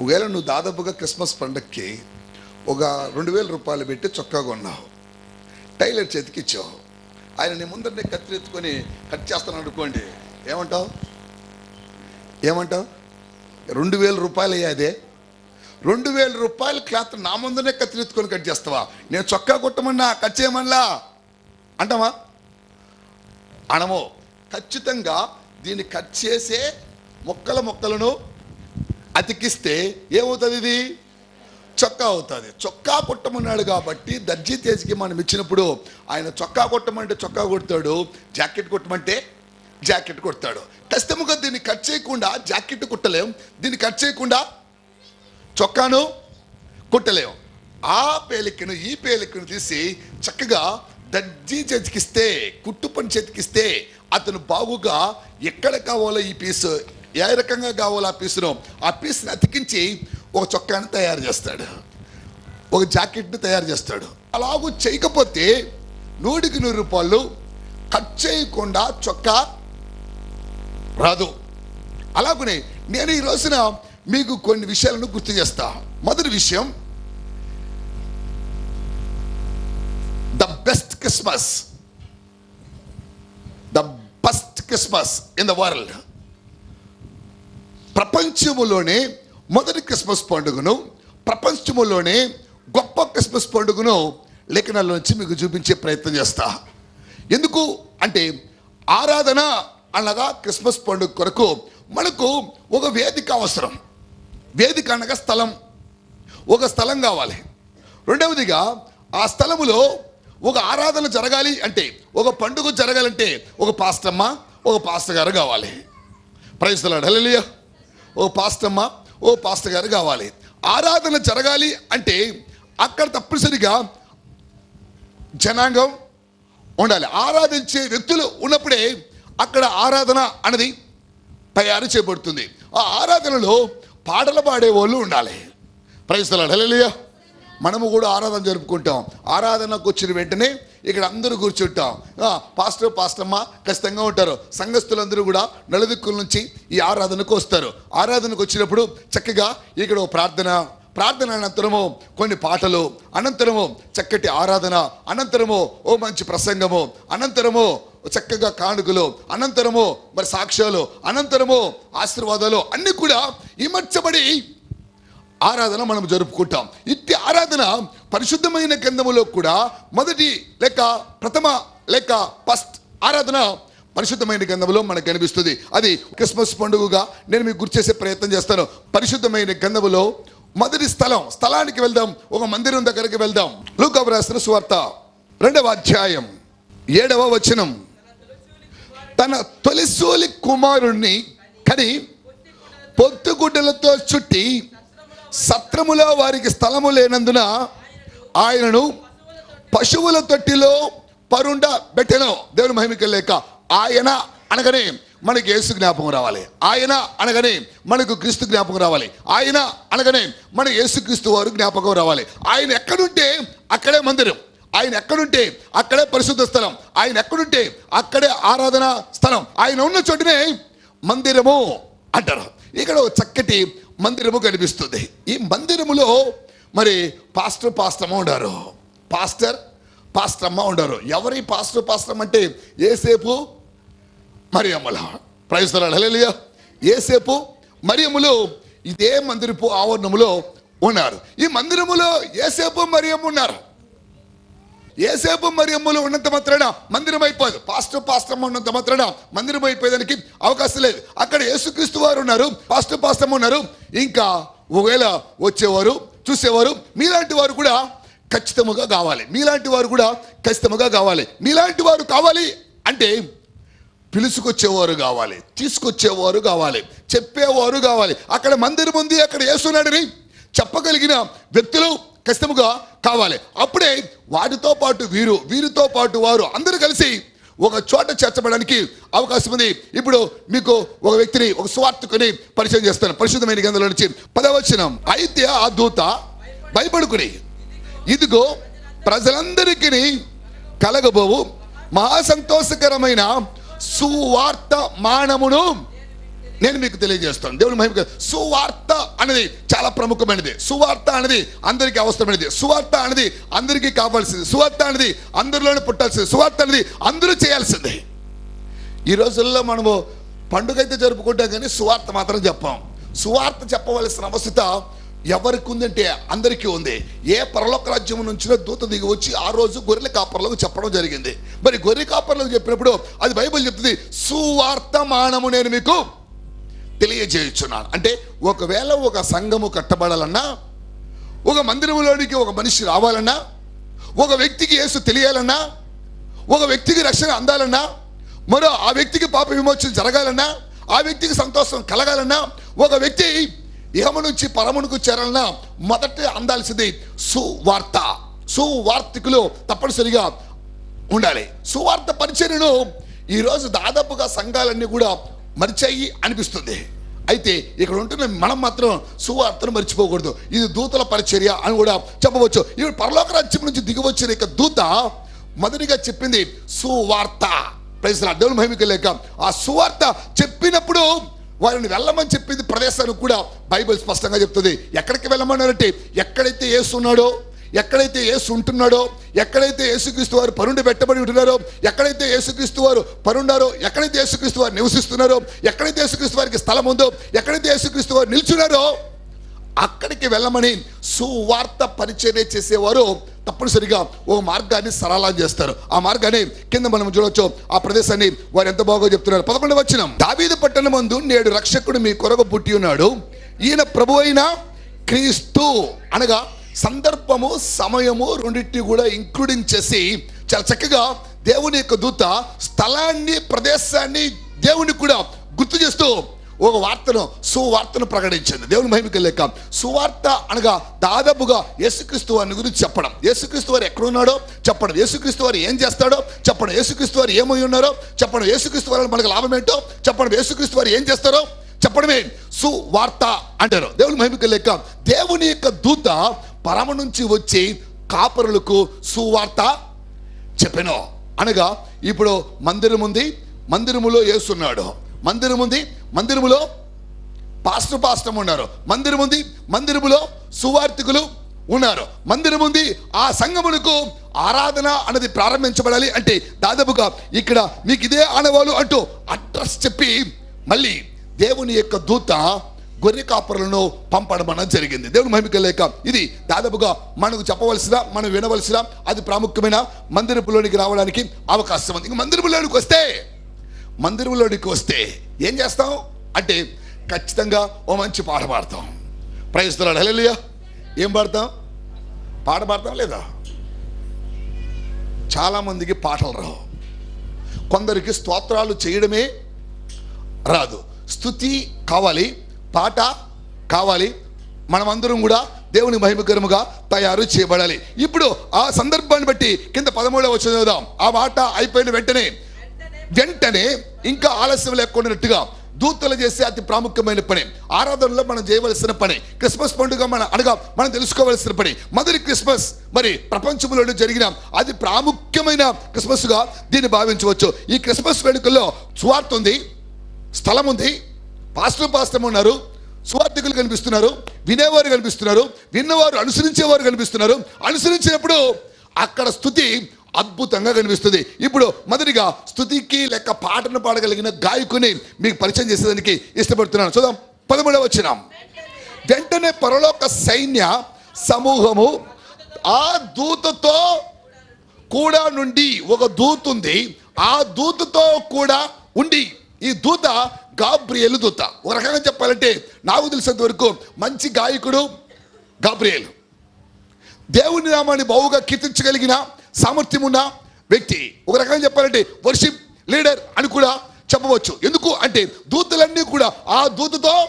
ఒకవేళ నువ్వు దాదాపుగా క్రిస్మస్ పండక్కి ఒక రెండు వేల రూపాయలు పెట్టి చొక్కా కొన్నావు టైలర్ చేతికి ఇచ్చావు. ఆయన నీ ముందరనే కత్తి ఎత్తుకొని కట్ చేస్తాను అనుకోండి ఏమంటావు? ఏమంటావు? రెండు వేల రూపాయలు అయ్యాదే రెండు వేల రూపాయల క్లాత్ నా ముందరనే కత్తిరెత్తుకొని కట్ చేస్తావా? నేను చొక్కా కొట్టమన్నా కట్ చేయమన్నా? అంటావా? అనమో ఖచ్చితంగా దీన్ని కట్ చేసే మొక్కల మొక్కలను అతికిస్తే ఏమవుతుంది ఇది చొక్కా అవుతుంది. చొక్కా కొట్టమన్నాడు కాబట్టి దర్జీ తేజ్కి మనం ఇచ్చినప్పుడు ఆయన చొక్కా కొట్టమంటే చొక్కా కొడతాడు జాకెట్ కొట్టమంటే జాకెట్ కొడతాడు. ఖచ్చితంగా దీన్ని కట్ చేయకుండా జాకెట్ కుట్టలేం. దీన్ని కట్ చేయకుండా చొక్కాను కుట్టలేం. ఆ పేలికను ఈ పేలికను తీసి చక్కగా దర్జీ చేతికిస్తే కుట్టు పని చేతికిస్తే అతను బాగుగా ఎక్కడ కావాలో ఈ పీస్ ఏ రకంగా కావాలో ఆ పీసును ఆ పీస్ని అతికించి ఒక చొక్కాని తయారు చేస్తాడు. ఒక జాకెట్ని తయారు చేస్తాడు. అలాగూ చేయకపోతే నూటికి నూరు రూపాయలు కట్ చేయకుండా చొక్కా రాదు. అలాగనే నేను ఈ రోజున మీకు కొన్ని విషయాలను గుర్తు చేస్తా. మొదటి విషయం the best Christmas. The best Christmas in the world. ప్రపంచంలోనే మొదటి క్రిస్మస్ పండుగను ప్రపంచములోనే గొప్ప క్రిస్మస్ పండుగను లేఖనాల నుంచి మీకు చూపించే ప్రయత్నం చేస్తా. ఎందుకు? అంటే ఆరాధన అనగా క్రిస్మస్ పండుగ కొరకు మనకు ఒక వేదిక అవసరం. వేదిక అనగా స్థలం. ఒక స్థలం కావాలి. రెండవదిగా ఆ స్థలములో ఒక ఆరాధన జరగాలి అంటే ఒక పండుగ జరగాలంటే ఒక పాస్టమ్మ ఒక పాస్టర్ గారు కావాలి. ప్రైస్తలాడు హలో ఓ పాస్టమ్మ ఓ పాస్టర్ గారు కావాలి. ఆరాధన జరగాలి అంటే అక్కడ తప్పనిసరిగా జనాంగం ఉండాలి. ఆరాధించే వ్యక్తులు ఉన్నప్పుడే అక్కడ ఆరాధన అనేది తయారు చేయబడుతుంది. ఆ ఆరాధనలో పాటలు పాడే వాళ్ళు ఉండాలి ప్రైస్తలాడు హల్లెలూయా. మనము కూడా ఆరాధన జరుపుకుంటాం. ఆరాధనకు వచ్చిన వెంటనే ఇక్కడ అందరూ కూర్చుంటాం. పాస్టర్ పాస్టమ్మ ఖచ్చితంగా ఉంటారు. సంఘస్థులందరూ కూడా నలుదిక్కుల నుంచి ఈ ఆరాధనకు వస్తారు. ఆరాధనకు వచ్చినప్పుడు చక్కగా ఇక్కడ ఓ ప్రార్థన ప్రార్థన అనంతరము కొన్ని పాటలు అనంతరము చక్కటి ఆరాధన అనంతరము ఓ మంచి ప్రసంగము అనంతరము చక్కగా కానుకలు అనంతరము మరి సాక్ష్యాలు అనంతరము ఆశీర్వాదాలు అన్నీ కూడా ఇమర్చబడి ఆరాధన మనం జరుపుకుంటాం. ఇట్టి ఆరాధన పరిశుద్ధమైన గ్రంథములో కూడా మొదటి లేక ప్రథమ లేక ఫస్ట్ ఆరాధన పరిశుద్ధమైన గ్రంథంలో మనకు కనిపిస్తుంది. అది క్రిస్మస్ పండుగగా నేను మీకు గుర్తు చేసే ప్రయత్నం చేస్తాను. పరిశుద్ధమైన గంధములో మొదటి స్థలం స్థలానికి వెళ్దాం. ఒక మందిరం దగ్గరికి వెళ్దాం. లూకాబు రాసిన సువార్త రెండవ అధ్యాయం ఏడవ వచనం. తన తొలిసూలి కుమారుణ్ణి కని పొత్తుగుడ్డలతో చుట్టి సత్రములో వారికి స్థలము లేనందున ఆయనను పశువుల తొట్టిలో పరుండ పెట్టెను. దేవుని మహిమిక లేక ఆయన అనగానే మనకి యేసు జ్ఞాపకం రావాలి. ఆయన అనగానే మనకు క్రీస్తు జ్ఞాపకం రావాలి. ఆయన అనగానే మన యేసుక్రీస్తు వారు జ్ఞాపకం రావాలి. ఆయన ఎక్కడుంటే అక్కడే మందిరం. ఆయన ఎక్కడుంటే అక్కడే పరిశుద్ధ స్థలం. ఆయన ఎక్కడుంటే అక్కడే ఆరాధన స్థలం. ఆయన ఉన్న చోటనే మందిరము అంటారు. ఇక్కడ చక్కటి మందిరము కనిపిస్తుంది. ఈ మందిరములో మరి పాస్టర్ పాస్టమ్మ ఉండారు. పాస్టర్ పాస్టమ్మ ఉండారు. ఎవరి పాస్టర్ పాస్టమ్ అంటే ఏసేపు మరియమ్మల. ప్రయోజనాలు హల్లెలూయా ఏసేపు మరియములు ఇదే మందిరపు ఆవరణములో ఉన్నారు. ఈ మందిరములో ఏసేపు మరియమ్మ ఉన్నారు. ఏసేపు మరియమ్మలు ఉన్నంత మాత్రాన మందిరం అయిపోదు. పాస్టర్ పాస్టమ్మ ఉన్నంత మాత్రాన మందిరం అయిపోయేదానికి అవకాశం లేదు. అక్కడ యేసుక్రీస్తు వారు ఉన్నారు పాస్టర్ పాస్టమ్మ ఉన్నారు. ఇంకా ఒకవేళ వచ్చేవారు చూసేవారు మీలాంటి వారు కూడా ఖచ్చితముగా కావాలి. మీలాంటి వారు కూడా ఖచ్చితముగా కావాలి. మీలాంటి వారు కావాలి అంటే పిలుచుకొచ్చేవారు కావాలి తీసుకొచ్చేవారు కావాలి చెప్పేవారు కావాలి. అక్కడ మందిరం ఉంది అక్కడ వేస్తున్నాడని చెప్పగలిగిన వ్యక్తులు ఖచ్చితంగా కావాలి. అప్పుడే వాటితో పాటు వీరు వీరితో పాటు వారు అందరూ కలిసి ఒక చోట చేర్చబడడానికి అవకాశం ఉంది. ఇప్పుడు మీకు ఒక వ్యక్తిని ఒక స్వార్థకుని పరిచయం చేస్తాను. పరిశుద్ధమైన గంధంలో నుంచి పదవచనం. అయితే ఆ దూత భయపడుకుని ఇదిగో ప్రజలందరికీ కలగబోవు. మహాసంతోషకరమైన సువార్త మానమును నేను మీకు తెలియజేస్తాను. దేవుని మహిమ సువార్త అనేది చాలా ప్రముఖమైనది. సువార్త అనేది అందరికీ అవసరమైనది. సువార్త అనేది అందరికీ కావాల్సింది. సువార్త అనేది అందరిలోనే పుట్టాల్సింది. సువార్త అనేది అందరూ చేయాల్సిందే. ఈ రోజుల్లో మనము పండుగ అయితే జరుపుకుంటాం కానీ సువార్త మాత్రం చెప్పాం. సువార్త చెప్పవలసిన అవసరత ఎవరికి ఉందంటే అందరికీ ఉంది. ఏ పరలోక రాజ్యం నుంచినో దూత దిగి వచ్చి ఆ రోజు గొర్రెల కాపర్లకు చెప్పడం జరిగింది. మరి గొర్రె కాపర్లకు చెప్పినప్పుడు అది బైబిల్ చెప్తుంది సువార్తమానము నేను మీకు తెలియజేయుచున్నాను. అంటే ఒకవేళ ఒక సంఘము కట్టబడాలన్నా ఒక మందిరంలోనికి ఒక మనిషి రావాలన్నా ఒక వ్యక్తికి యేసు తెలియాలన్నా ఒక వ్యక్తికి రక్షణ అందాలన్నా మరో ఆ వ్యక్తికి పాప విమోచన జరగాలన్నా ఆ వ్యక్తికి సంతోషం కలగాలన్నా ఒక వ్యక్తి ఇహము నుంచి పరమునుకు చేరాలన్నా మొదట అందాల్సింది సువార్త. సువార్తికులు తప్పనిసరిగా ఉండాలి. సువార్త పరిచర్యను ఈరోజు దాదాపుగా సంఘాలన్నీ కూడా మరిచాయి అనిపిస్తుంది. అయితే ఇక్కడ ఉంటున్న మనం మాత్రం సువార్తను మర్చిపోకూడదు. ఇది దూతల పరిచర్య అని కూడా చెప్పవచ్చు. ఇప్పుడు పరలోక రాజ్యం నుంచి దిగివచ్చిన ఇక దూత మొదటిగా చెప్పింది సువార్త. ప్రైజ్లా దేవుని మహిమకి లేక. ఆ సువార్త చెప్పినప్పుడు వారిని వెళ్ళమని చెప్పింది ప్రదేశానికి కూడా బైబిల్ స్పష్టంగా చెప్తుంది. ఎక్కడికి వెళ్ళమన్నారంటే ఎక్కడైతే ఏసున్నాడో ఎక్కడైతే యేసు ఉంటున్నాడో ఎక్కడైతే యేసుక్రీస్తు వారు పరుండి పెట్టబడి ఉంటున్నారో ఎక్కడైతే యేసుక్రీస్తు వారు పరుండారో ఎక్కడైతే యేసుక్రీస్తు వారు నివసిస్తున్నారో ఎక్కడైతే యేసుక్రీస్తు వారికి స్థలం ఉందో ఎక్కడైతే యేసుక్రీస్తు వారు నిల్చున్నారో అక్కడికి వెళ్ళమని సువార్త పరిచర్య చేసేవారు తప్పనిసరిగా ఓ మార్గాన్ని సరళం చేస్తారు. ఆ మార్గాన్ని కింద మనం చూడవచ్చు ఆ ప్రదేశాన్ని వారు ఎంత బాగా చెప్తున్నారు. పదకొండు వచ్చిన దావీదు పట్టణ మందు నేడు రక్షకుడు మీ కొరకు పుట్టి ఉన్నాడు. ఈయన ప్రభు అయిన క్రీస్తు అనగా సందర్భము సమయము రెండింటిని కూడా ఇంక్లూడింగ్ చేసి చాలా చక్కగా దేవుని యొక్క దూత స్థలాన్ని ప్రదేశాన్ని దేవుని కూడా గుర్తు చేస్తూ ఒక వార్తను సువార్తను ప్రకటించింది. దేవుని మహిమకి లేక సువార్త అనగా దాదాపుగా యేసుక్రీస్తు వారిని గురించి చెప్పడం. యేసుక్రీస్తు వారు ఎక్కడ ఉన్నాడో చెప్పడం. యేసుక్రీస్తు వారు ఏం చేస్తాడో చెప్పడం. యేసుక్రీస్తు వారు ఏమై ఉన్నారో చెప్పడం. యేసుక్రీస్తు వారు మనకు లాభం ఏంటో చెప్పడం. యేసుక్రీస్తు వారు ఏం చేస్తారో చెప్పడమే సువార్త అంటారు. దేవుని మహిమకి లేక దేవుని యొక్క దూత పరమ నుంచి వచ్చి కాపరులకు సువార్త చెప్పాను. అనగా ఇప్పుడు మందిరం ఉంది మందిరములో యేసున్నాడు. మందిరం ఉంది మందిరములో పాస్టర్ పాస్టం ఉన్నారు. మందిరం ఉంది మందిరములో సువార్థికులు ఉన్నారు. మందిరం ఉంది ఆ సంగములకు ఆరాధన అన్నది ప్రారంభించబడాలి అంటే దాదాపుగా ఇక్కడ మీకు ఇదే ఆనవాళ్ళు అంటూ అడ్రస్ చెప్పి మళ్ళీ దేవుని యొక్క దూత గొర్రె కాపరులను పంపడం అనేది జరిగింది. దేవుని మహిమిక లేక ఇది దాదాపుగా మనకు చెప్పవలసిన మనం వినవలసిన అది ప్రాముఖ్యమైన మందిరపులోనికి రావడానికి అవకాశం ఉంది. ఇంక మందిరపులోనికి వస్తే మందిరంలోనికి వస్తే ఏం చేస్తాం? అంటే ఖచ్చితంగా ఓ మంచి పాట పాడతాం. ప్రయత్నాలు హల్లెలూయా ఏం పాడతాం? పాట పాడతాం లేదా? చాలామందికి పాటలు రావు. కొందరికి స్తోత్రాలు చేయడమే రాదు. స్థుతి కావాలి పాట కావాలి. మనమందరం కూడా దేవుని మహిమకరముగా తయారు చేయబడాలి. ఇప్పుడు ఆ సందర్భాన్ని బట్టి కింద పదమూడవ వచ్చిన చదువుదాం. ఆ మాట అయిపోయిన వెంటనే వెంటనే ఇంకా ఆలస్యం లేకుండానట్టుగా దూతలు చేసే అతి ప్రాముఖ్యమైన పని ఆరాధనలో మనం చేయవలసిన పని క్రిస్మస్ పండుగ మన అనగా మనం తెలుసుకోవలసిన పని మొదటి క్రిస్మస్ మరి ప్రపంచంలో జరిగిన అది ప్రాముఖ్యమైన క్రిస్మస్గా దీన్ని భావించవచ్చు. ఈ క్రిస్మస్ వేడుకల్లో స్వార్థ ఉంది స్థలం ఉంది పాస్టర్ పాస్టర్ ఉన్నారు సువార్థికులు కనిపిస్తున్నారు వినేవారు కనిపిస్తున్నారు విన్నవారు అనుసరించేవారు కనిపిస్తున్నారు. అనుసరించినప్పుడు అక్కడ స్థుతి అద్భుతంగా కనిపిస్తుంది. ఇప్పుడు మొదటిగా స్థుతికి లెక్క పాటను పాడగలిగిన గాయకుని మీకు పరిచయం చేసేదానికి ఇష్టపడుతున్నాను. చూద్దాం పదమూడవ వచ్చిన వెంటనే పరలోక సైన్య సమూహము ఆ దూతతో కూడా నుండి ఒక దూత ఉంది. ఆ దూతతో కూడా ఉండి ఈ దూత గాబ్రియలు దూత. ఒక రకంగా చెప్పాలంటే నాకు తెలిసినంత వరకు మంచి గాయకుడు గాబ్రియలు. దేవుని నామాన్ని బావుగా కీర్తించగలిగిన సామర్థ్యం ఉన్న వ్యక్తి. ఒక రకంగా చెప్పాలంటే వర్షిప్ లీడర్ అని కూడా చెప్పవచ్చు. ఎందుకు అంటే దూతలన్నీ కూడా ఆ దూతతో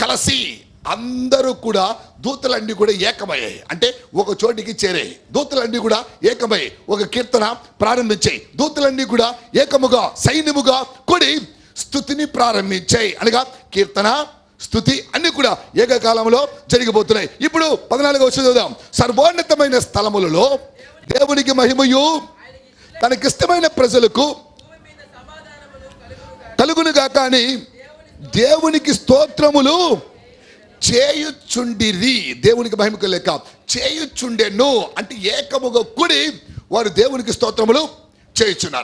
కలిసి అందరూ కూడా దూతలన్నీ కూడా ఏకమయ్యాయి. అంటే ఒక చోటికి చేరాయి. దూతలన్నీ కూడా ఏకమై ఒక కీర్తన ప్రారంభించాయి. దూతలన్నీ కూడా ఏకముగా సైన్యముగా కూడి స్థుతిని ప్రారంభించాయి. అనగా కీర్తన స్థుతి అన్ని కూడా ఏకకాలంలో జరిగిపోతున్నాయి. ఇప్పుడు పద్నాలుగు వచ్చి చూద్దాం సర్వోన్నతమైన స్థలములలో దేవునికి మహిమయు తనకిష్టమైన ప్రజలకు కలుగునుగా కానీ దేవునికి స్తోత్రములు చేయుచుండిరి. దేవునికి మహిమకు లేక. చేయుచుండెను అంటే ఏకముగా కూడి వారు దేవునికి స్తోత్రములు చేయుచున్నారు.